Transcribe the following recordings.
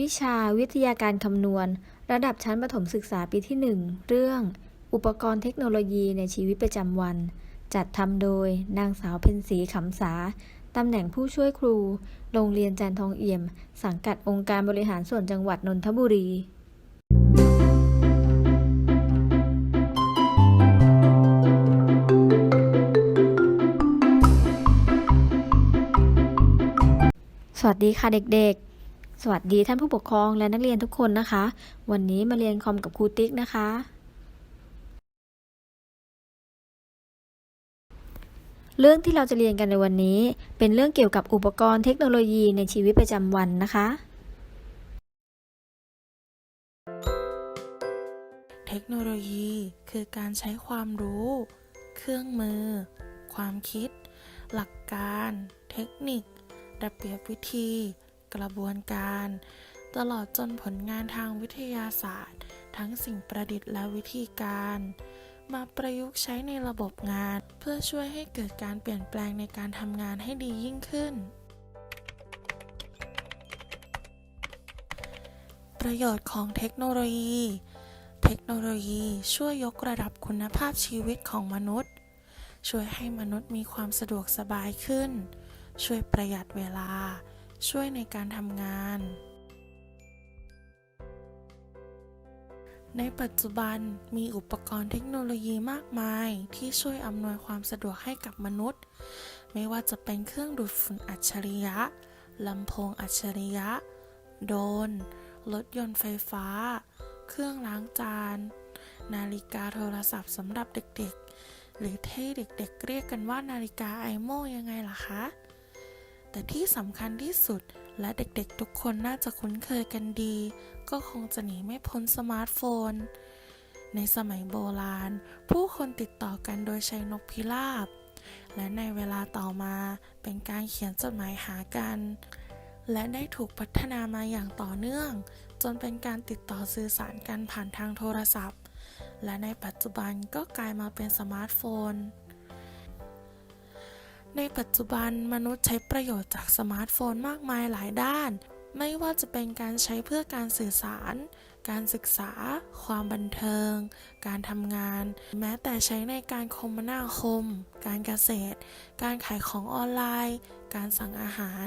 วิชาวิทยาการคำนวณ ระดับชั้นประถมศึกษาปีที่ 1 เรื่อง อุปกรณ์เทคโนโลยีในชีวิตประจำวัน จัดทำโดยนางสาวเพ็ญศรีขำสาตำแหน่งผู้ช่วยครู โรงเรียนจันทองเอี่ยม สังกัดองค์การบริหารส่วนจังหวัดนนทบุรีสวัสดีค่ะเด็กๆ สวัสดีท่านผู้ปกครองและนักเรียนทุกคนนะคะ วันนี้มาเรียนคอมกับครูติ๊กนะคะ เรื่องที่เราจะเรียนกันในวันนี้ เป็นเรื่องเกี่ยวกับอุปกรณ์เทคโนโลยีในชีวิตประจำวันนะคะ เทคโนโลยีคือการใช้ความรู้ เครื่องมือ ความคิด หลักการ เทคนิค ระเบียบวิธี กระบวนการ ตลอดจนผลงานทางวิทยาศาสตร์ ทั้งสิ่งประดิษฐ์และวิธีการ มาประยุกต์ใช้ในระบบงาน เพื่อช่วยให้เกิดการเปลี่ยนแปลงในการทำงานให้ดียิ่งขึ้น ประโยชน์ของเทคโนโลยี เทคโนโลยีช่วยยกระดับคุณภาพชีวิตของมนุษย์ช่วยให้มนุษย์มีความสะดวกสบายขึ้น ช่วยประหยัดเวลา ช่วยในการทำงาน ในปัจจุบันมีอุปกรณ์เทคโนโลยีมากมาย ที่ช่วยอำนวยความสะดวกให้กับมนุษย์ ไม่ว่าจะเป็นเครื่องดูดฝุ่นอัจฉริยะลำโพงอัจฉริยะ โดรนรถยนต์ไฟฟ้า เครื่องล้างจาน นาฬิกาโทรศัพท์สำหรับเด็กๆ หรือที่เด็กๆเรียกกันว่านาฬิกาไอโมยังไงล่ะคะ แต่ที่สำคัญที่สุดและเด็กๆทุกคนน่าจะคุ้นเคยกันดี ก็คงจะหนีไม่พ้นสมาร์ทโฟน ในสมัยโบราณ ผู้คนติดต่อกันโดยใช้นกพิราบ และในเวลาต่อมาเป็นการเขียนจดหมายหากัน และได้ถูกพัฒนามาอย่างต่อเนื่อง จนเป็นการติดต่อสื่อสารกันผ่านทางโทรศัพท์ และในปัจจุบันก็กลายมาเป็นสมาร์ทโฟน ในปัจจุบันมนุษย์ใช้ประโยชน์จากสมาร์ทโฟนมากมายหลายด้าน ไม่ว่าจะเป็นการใช้เพื่อการสื่อสาร การศึกษา ความบันเทิง การทำงาน แม้แต่ใช้ในการคมนาคม การเกษตร การขายของออนไลน์ การสั่งอาหาร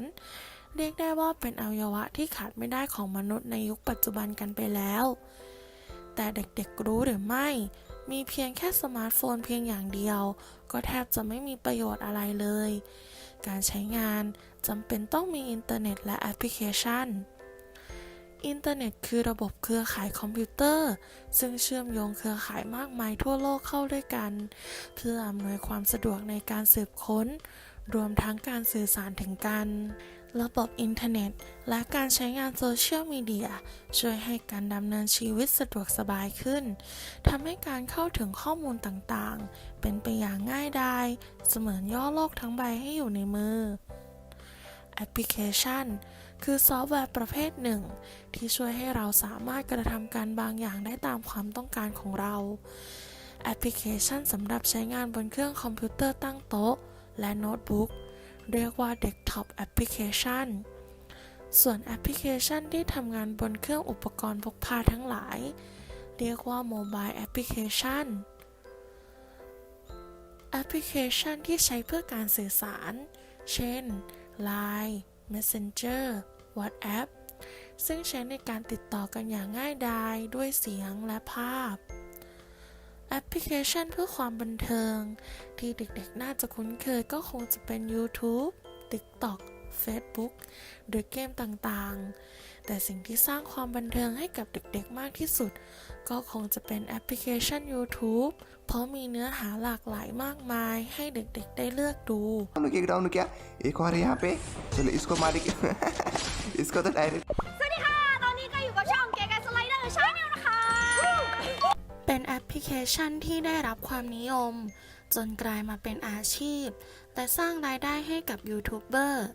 เรียกได้ว่าเป็นอวัยวะที่ขาดไม่ได้ของมนุษย์ในยุคปัจจุบันกันไปแล้ว แต่เด็กๆรู้หรือไม่ มีเพียงแค่สมาร์ทโฟนเพียงอย่างเดียว ก็แทบจะไม่มีประโยชน์อะไรเลย การใช้งานจำเป็นต้องมีอินเทอร์เน็ตและแอปพลิเคชัน อินเทอร์เน็ตคือระบบเครือข่ายคอมพิวเตอร์ ซึ่งเชื่อมโยงเครือข่ายมากมายทั่วโลกเข้าด้วยกัน เพื่ออำนวยความสะดวกในการสืบค้น รวมทั้งการสื่อสารถึงกัน ระบบอินเทอร์เน็ต และการใช้งานโซเชียลมีเดียช่วยให้การดำเนินชีวิตสะดวกสบายขึ้นทำให้การเข้าถึงข้อมูลต่างๆ เป็นไปอย่างง่ายดายเสมือนย่อโลกทั้งใบให้อยู่ในมือ แอปพลิเคชัน คือซอฟต์แวร์ประเภทหนึ่ง ที่ช่วยให้เราสามารถกระทำการบางอย่างได้ตามความต้องการของเรา แอปพลิเคชันสำหรับใช้งานบนเครื่องคอมพิวเตอร์ตั้งโต๊ะ และโน้ตบุ๊ก เรียกว่า Desktop Application ส่วนแอปพลิเคชันที่ทำงานบนเครื่องอุปกรณ์พกพาทั้งหลาย เรียกว่า Mobile Application แอปพลิเคชันที่ใช้เพื่อการสื่อสาร เช่น Line Messenger WhatsApp ซึ่งใช้ในการติดต่อกันอย่างง่ายดายด้วยเสียงและภาพ แอปพลิเคชันเพื่อความบันเทิง ที่เด็กๆ น่าจะคุ้นเคยก็คงจะเป็น YouTube TikTok Facebook หรือเกมต่างๆ แต่สิ่งที่สร้างความบันเทิงให้กับเด็กๆ มากที่สุด ก็คงจะเป็นแอปพลิเคชัน YouTube เพราะมีเนื้อหาหลากหลายมากมายให้เด็กๆ ได้เลือกดู डाउन किया डाउन किया एक और है यहाँ पे चलो इसको मारे इसको तो डायरेक्ट สวัสดีค่ะ ต เป็นแอปพลิเคชันที่ได้รับความนิยม จนกลายมาเป็นอาชีพ และสร้างรายได้ให้กับยูทูบเบอร์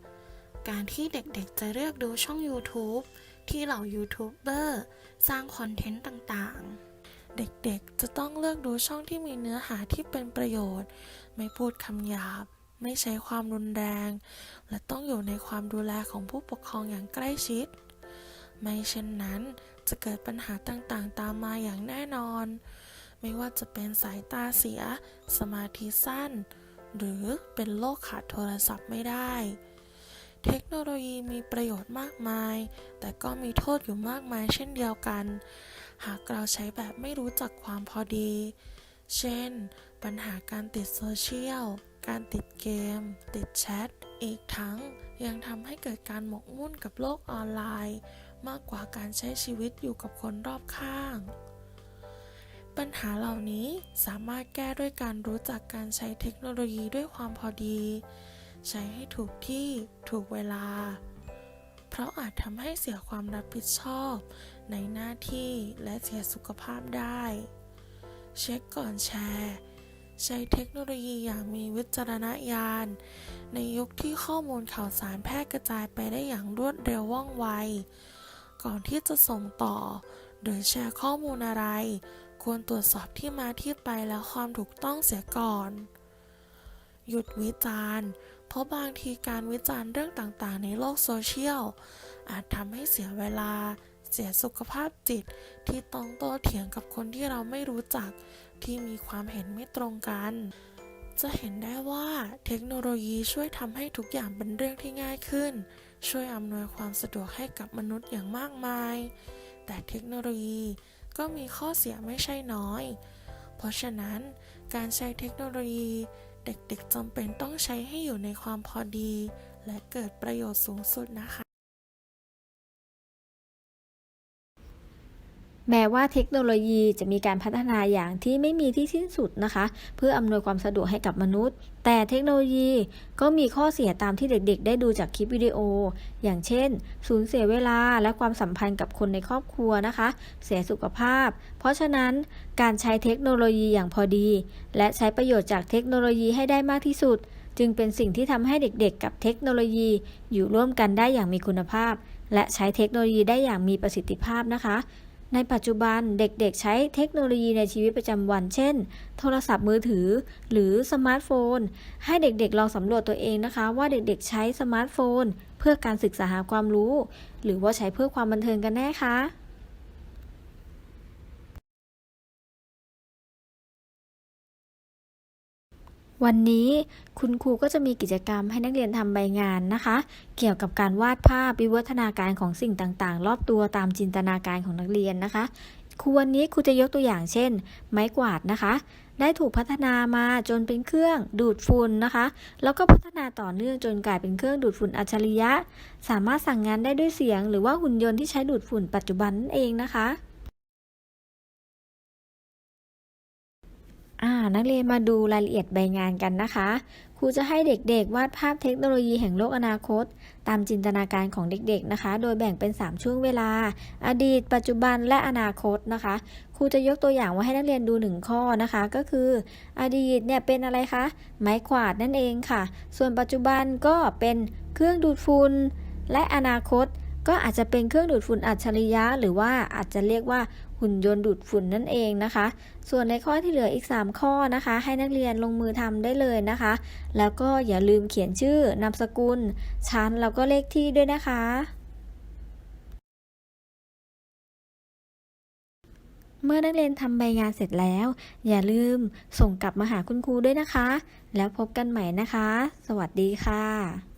การที่เด็กๆจะเลือกดูช่อง YouTube ที่เหล่ายูทูบเบอร์สร้างคอนเทนต์ต่างๆเด็กๆ จะต้องเลือกดูช่องที่มีเนื้อหาที่เป็นประโยชน์ ไม่พูดคำหยาบ ไม่ใช้ความรุนแรง และต้องอยู่ในความดูแลของผู้ปกครองอย่างใกล้ชิด ไม่เช่นนั้น จะเกิดปัญหาต่างๆ ตามมาอย่างแน่นอน ไม่ว่าจะเป็นสายตาเสีย สมาธิสั้น หรือเป็นโรคขาดโทรศัพท์ไม่ได้ เทคโนโลยีมีประโยชน์มากมาย แต่ก็มีโทษอยู่มากมายเช่นเดียวกัน หากเราใช้แบบไม่รู้จักความพอดี เช่น ปัญหาการติดโซเชียลการติดเกม ติดแชท อีกทั้งยังทำให้เกิดการหมกมุ่นกับโลกออนไลน์ มากกว่าการใช้ชีวิตอยู่กับคนรอบข้าง ปัญหาเหล่านี้สามารถแก้ด้วยการรู้จักการใช้เทคโนโลยีด้วยความพอดี ใช้ให้ถูกที่ถูกเวลา เพราะอาจทำให้เสียความรับผิดชอบ ในหน้าที่และเสียสุขภาพได้ เช็คก่อนแชร์ใช้เทคโนโลยีอย่างมีวิจารณญาณ ในยุคที่ข้อมูลข่าวสารแพร่กระจายไปได้อย่างรวดเร็วว่องไว ก่อนที่จะส่งต่อ หรือแชร์ข้อมูลอะไร ควรตรวจสอบที่มาที่ไปและความถูกต้องเสียก่อน หยุดวิจารณ์ เพราะบางทีการวิจารณ์เรื่องต่างๆ ในโลกโซเชียล อาจทำให้เสียเวลา เสียสุขภาพจิตที่ต้องโต้เถียงกับคนที่เราไม่รู้จัก ที่มีความเห็นไม่ตรงกันจะเห็นได้ว่าเทคโนโลยีช่วยทำให้ทุกอย่างเป็นเรื่องที่ง่ายขึ้น ช่วยอำนวยความสะดวกให้กับมนุษย์อย่างมากมาย แต่เทคโนโลยีก็มีข้อเสียไม่ใช่น้อย เพราะฉะนั้นการใช้เทคโนโลยี เด็กๆจำเป็นต้องใช้ให้อยู่ในความพอดี และเกิดประโยชน์สูงสุดนะคะ แม้ว่าเทคโนโลยีจะมีการพัฒนาอย่างที่ไม่มีที่สิ้นสุดนะคะ เพื่ออำนวยความสะดวกให้กับมนุษย์ แต่เทคโนโลยีก็มีข้อเสียตามที่เด็กๆ ได้ดูจากคลิปวิดีโอ อย่างเช่น สูญเสียเวลาและความสัมพันธ์กับคนในครอบครัวนะคะ เสียสุขภาพ เพราะฉะนั้นการใช้เทคโนโลยีอย่างพอดี และใช้ประโยชน์จากเทคโนโลยีให้ได้มากที่สุด จึงเป็นสิ่งที่ทำให้เด็กๆ กับเทคโนโลยี อยู่ร่วมกันได้อย่างมีคุณภาพ และใช้เทคโนโลยีได้อย่างมีประสิทธิภาพนะคะ ในปัจจุบันเด็กๆ ใช้เทคโนโลยีในชีวิตประจำวัน เช่น โทรศัพท์มือถือ หรือสมาร์ทโฟน ให้เด็กๆ ลองสำรวจตัวเองนะคะ ว่าเด็กๆ ใช้สมาร์ทโฟน เพื่อการศึกษาหาความรู้ หรือว่าใช้เพื่อความบันเทิงกันแน่คะ วันนี้คุณครูก็จะมีกิจกรรมให้นักเรียนทำใบงานนะคะ เกี่ยวกับการวาดภาพวิวัฒนาการของสิ่งต่างๆ รอบตัวตามจินตนาการของนักเรียนนะคะครูวันนี้ครูจะยกตัวอย่างเช่น ไม้กวาดนะคะ ได้ถูกพัฒนามาจนเป็นเครื่องดูดฝุ่นนะคะ แล้วก็พัฒนาต่อเนื่องจนกลายเป็นเครื่องดูดฝุ่นอัจฉริยะ สามารถสั่งงานได้ด้วยเสียง หรือว่าหุ่นยนต์ที่ใช้ดูดฝุ่นปัจจุบันนั่นเองนะคะ อ่านักเรียนมาดูรายละเอียดใบงานกันนะคะ ครูจะให้เด็กๆ วาดภาพเทคโนโลยีแห่งโลกอนาคต ตามจินตนาการของเด็กๆนะคะ โดยแบ่งเป็น 3 ช่วงเวลา อดีต ปัจจุบันและอนาคตนะคะ ครูจะยกตัวอย่างว่าให้นักเรียนดูหนึ่งข้อนะคะ ก็คือ อดีตเนี่ยเป็นอะไรคะ ไม้กวาดนั่นเองค่ะ ส่วนปัจจุบันก็เป็นเครื่องดูดฝุ่นและอนาคต ก็อาจจะเป็นเครื่องดูดฝุ่นอัจฉริยะ หรือว่าอาจจะเรียกว่าหุ่นยนต์ดูดฝุ่นนั่นเองนะคะ ส่วนในข้อที่เหลืออีก 3 ข้อนะคะ ให้นักเรียนลงมือทำได้เลยนะคะ แล้วก็อย่าลืมเขียนชื่อนามสกุล ชั้นแล้วก็เลขที่ด้วยนะคะเมื่อนักเรียนทำใบงานเสร็จแล้ว อย่าลืมส่งกลับมาหาคุณครูด้วยนะคะ แล้วพบกันใหม่นะคะ สวัสดีค่ะ